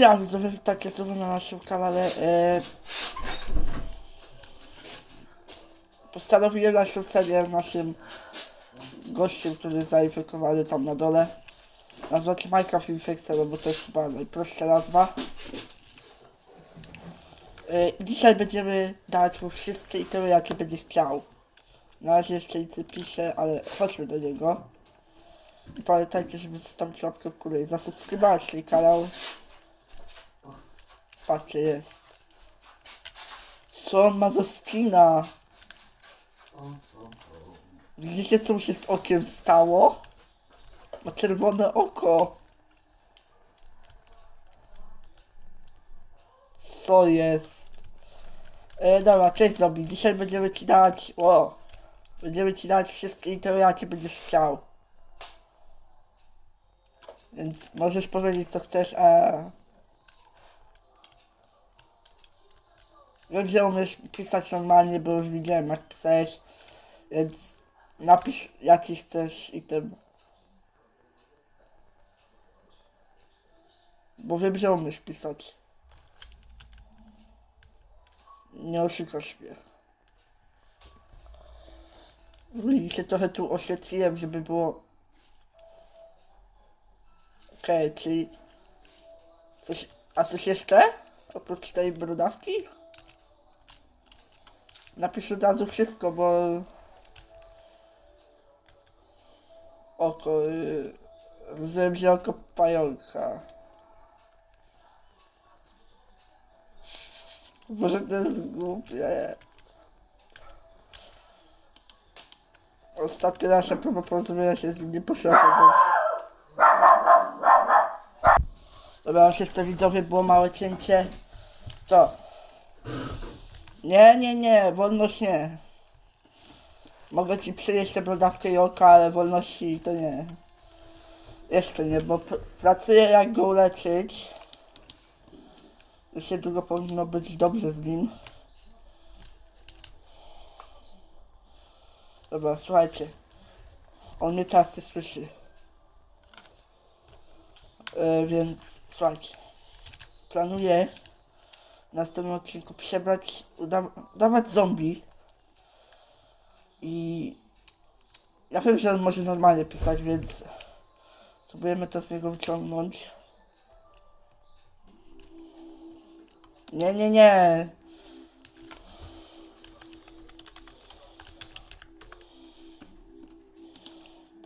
Ja widzowie, takie słowo na naszym kanale. E... Postanowiłem naszą naszym gościem, który jest zainfekowany tam na dole. Nazwać Minecraft Infekcja, no bo to jest chyba najprostsza nazwa. E, i dzisiaj będziemy dawać mu wszystkie itemy, jakie będzie chciał. Na razie jeszcze nic nie piszę, ale chodźmy do niego. I pamiętajcie, żeby zostawić łapkę w górę i zasubskrybować ten kanał. Patrzcie, jest. Co on ma za skina? Widzicie, co mu się z okiem stało? Ma czerwone oko. Co jest? E, dobra, cześć zombie. Dzisiaj będziemy ci dać... O! Będziemy ci dać wszystkie itemy, jakie będziesz chciał. Więc możesz powiedzieć, co chcesz, a... Wiem, że umiesz pisać normalnie, bo już widziałem, jak pisałeś. Więc napisz, jaki chcesz item. Bo wiem, że umiesz pisać. Nie oszukasz mnie. Widzicie, trochę tu oświetliłem, żeby było... Okej, czyli... Coś... A coś jeszcze? Oprócz tej brodawki? Napisz od razu wszystko, bo... Oko... Rozumiem, że oko pająka. Może to jest głupie. Ostatnia nasza próba porozumienia się z nim nie poszła. Dobra, już jeszcze widzowie, było małe cięcie. Co? Nie, nie, nie, wolność nie. Mogę ci przynieść tę brodawkę i oka, ale wolności to nie. Jeszcze nie, bo pr pracuję jak go uleczyć. Już niedługo powinno być dobrze z nim. Dobra, słuchajcie. On mnie nie słyszy. E, więc słuchajcie. Planuję w następnym odcinku przebrać, uda udawać zombie. I ja wiem, że on może normalnie pisać, więc spróbujemy to z niego wyciągnąć. Nie, nie, nie.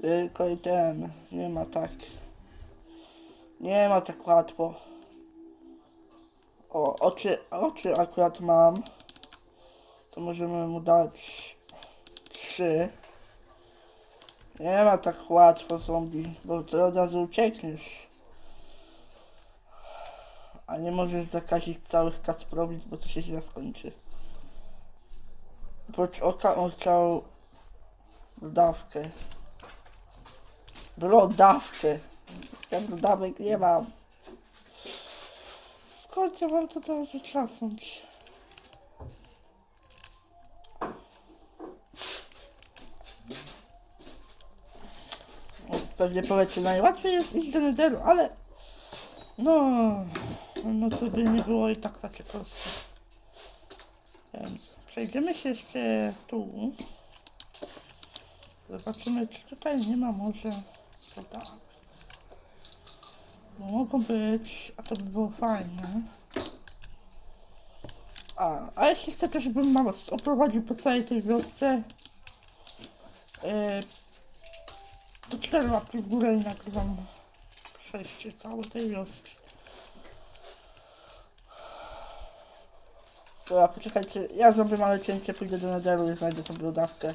Tylko i ten. Nie ma tak. Nie ma tak łatwo. O, oczy, oczy akurat mam. To możemy mu dać trzy. Nie ma tak łatwo zombie, bo to od razu uciekniesz. A nie możesz zakazić całych Kasprowic, bo to się źle skończy. Oprócz oka on chciał dawkę. Brodawkę. Ja brodawek nie mam. Ja mam to teraz wytrzasnąć? No, Pewnie powiecie, najłatwiej jest iść do Netheru, ale... No... No to by nie było i tak takie proste. Więc przejdziemy się jeszcze tu. Zobaczymy, czy tutaj nie ma może. Bo mogą być, a to by było fajne. A, a jeśli chcecie, żebym mama oprowadził po całej tej wiosce, yy, to cztery łapki w górę i nagrywam przejście całej tej wioski. Dobra, poczekajcie, ja zrobię małe cięcie, pójdę do Netheru i znajdę tą brodawkę.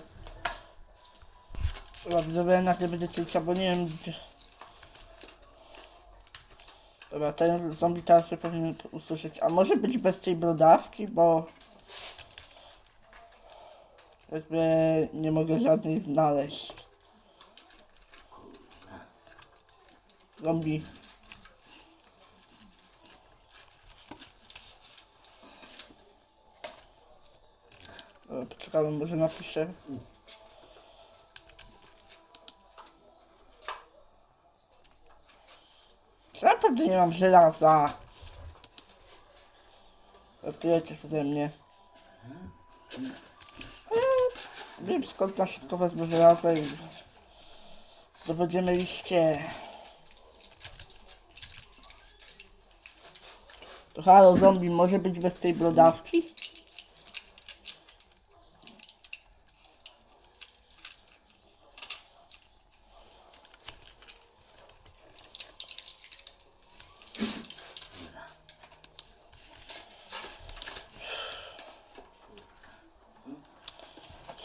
Dobra, widzowie, jednak nie będzie cięcia, bo nie wiem gdzie... Dobra, ten zombie teraz powinien usłyszeć, a może być bez tej brodawki, bo... Jakby nie mogę żadnej znaleźć. Zombie. Dobra, poczekamy, może napiszę. Nie mam żelaza. To tyle ze mnie. Hmm. Wiem skąd na szybko wezmę żelaza i zdobędziemy liście. To halo zombie może być bez tej brodawki?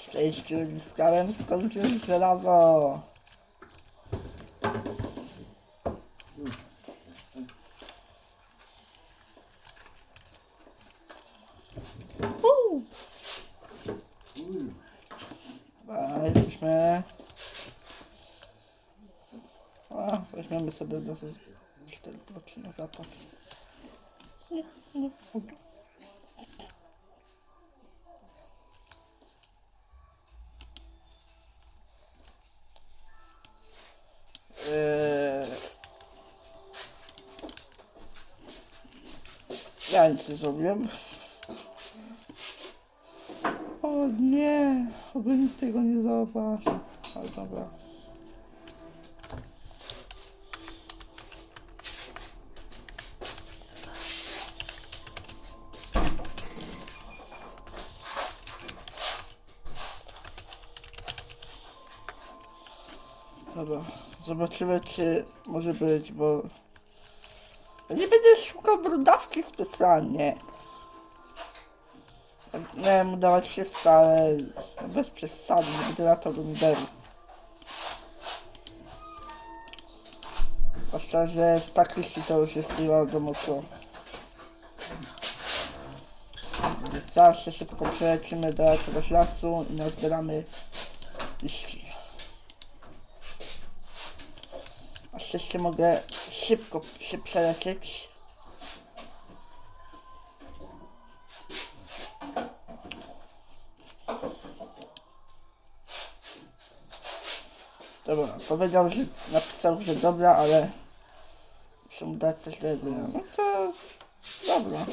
Szczęściu uzyskałem skąd wziąć żelazo. Uuu. A, weźmiemy sobie do 4 bloki na zapas. Nie, nie, Nie zrobiłem. O nie, oby nikt tego nie zauważył. Ale dobra. Dobra, zobaczymy czy może być, bo... Nie będę szukał brudawki specjalnie. Miałem mu dawać ale bez przesady, nie będę na to runderu. Zwłaszcza, że z takryści to już jest nie wiadomo co. Więc szybko przelecimy do jakiegoś lasu i nazbieramy liści. A szczęście mogę szybko się przelecieć. Dobra, powiedział, że napisał, że dobra, ale muszę mu dać coś do jedzenia. No to dobra.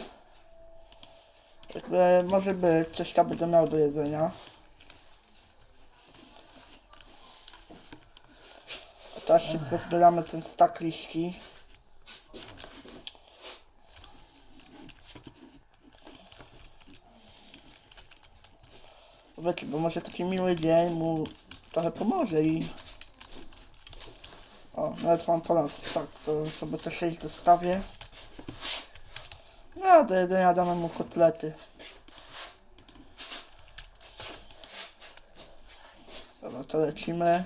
Jakby może by coś tam będę miał do jedzenia. Teraz szybko zbieramy ten stak liści. Wiecie, bo może taki miły dzień mu trochę pomoże i... O, nawet mam ponad tak, to sobie te 6 zostawię. No, do jedzenia damy mu kotlety. Dobra, to lecimy.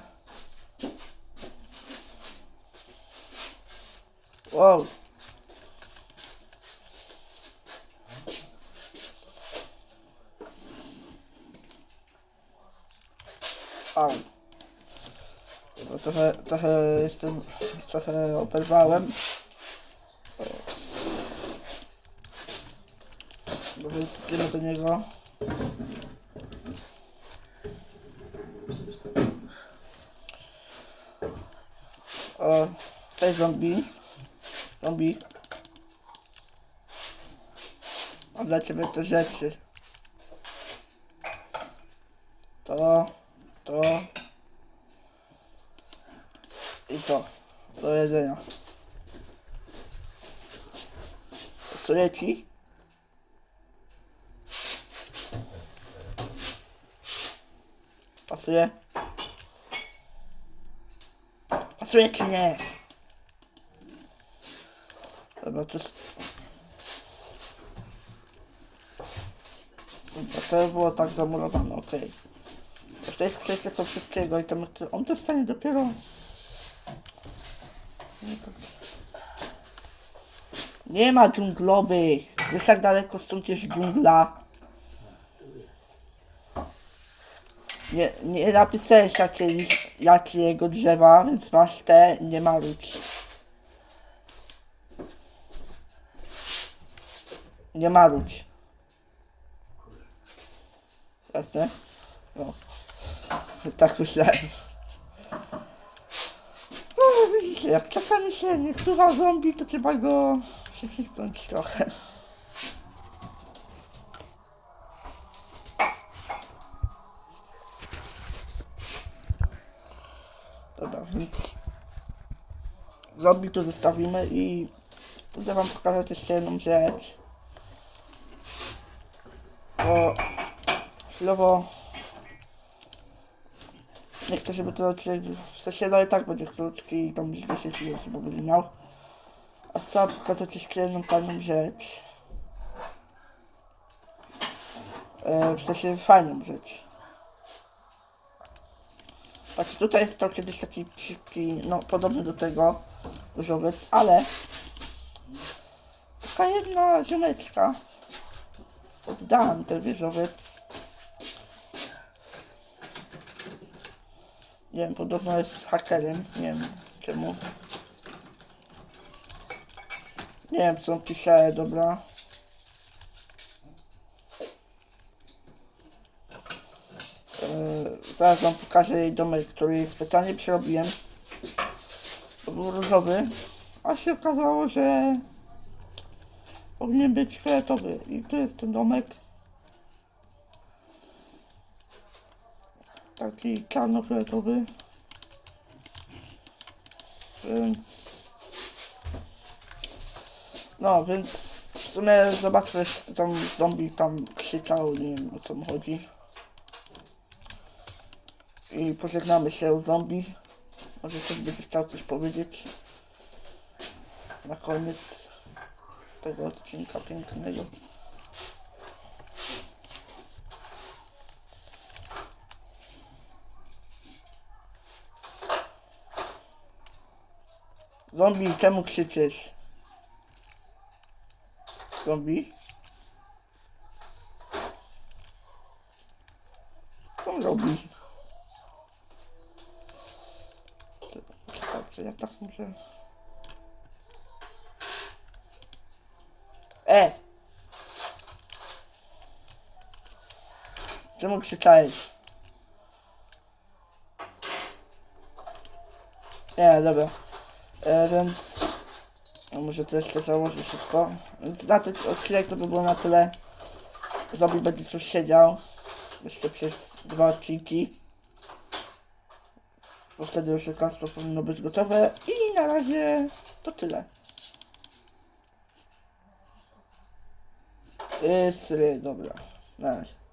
Wow. Au. Dobra, trochę, trochę jestem, trochę oberwałem. Dobra, idziemy do niego. O, cześć zombie. Zombie. Mam dla ciebie te rzeczy. To, to i to do jedzenia. Pasuje ci? Pasuje? Pasuje czy nie? Dobra, to jest... To było tak zamurowane, okej. Okay. W tej skrzynce są wszystkiego i to on to wstanie dopiero... Nie, to... Nie ma dżunglowych! Wiesz jak daleko stąd jest dżungla? Nie, nie napisałeś jakie, jakie jego drzewa, więc masz te, nie marudź. Nie marudź. Jasne? No. Tak myślałem. No, widzicie, jak czasami się nie słucha zombie, to trzeba go przycisnąć trochę. Dobra, więc zombie tu zostawimy i będę wam pokazać jeszcze jedną rzecz. Bo chwilowo nie chcę, żeby to odcinek, w sensie no i tak będzie krótki i tam gdzieś 10 minut chyba będzie miał. A chcę pokazać jeszcze jedną fajną rzecz. E, w sensie fajną rzecz. Patrz, tutaj jest to kiedyś taki szybki, no podobny do tego różowiec, ale taka jedna ziomeczka oddałam ten wieżowiec. Nie wiem, podobno jest hakerem, nie wiem czemu. Nie wiem co on pisze, dobra. Yy, zaraz wam pokażę jej domek, który specjalnie przerobiłem. To był różowy, a się okazało, że powinien być fioletowy. I tu jest ten domek. Taki czarno-fioletowy. Więc... No, więc w sumie zobaczę, co tam zombie tam krzyczał, nie wiem o co mu chodzi. I pożegnamy się z zombie. Może ktoś by chciał coś powiedzieć. Na koniec tego odcinka pięknego. Zombie, czemu krzyczysz? Zombie? Co on robi? Dobrze, ja tak muszę... E! Czemu krzyczałeś? Nie, dobra. E, więc... No może to jeszcze założę szybko. Więc na ten odcinek to by było na tyle. Zombie będzie tu siedział. Jeszcze przez dwa odcinki. Bo wtedy już lekarstwo powinno być gotowe. I na razie to tyle. Yy, dobra. Na razie.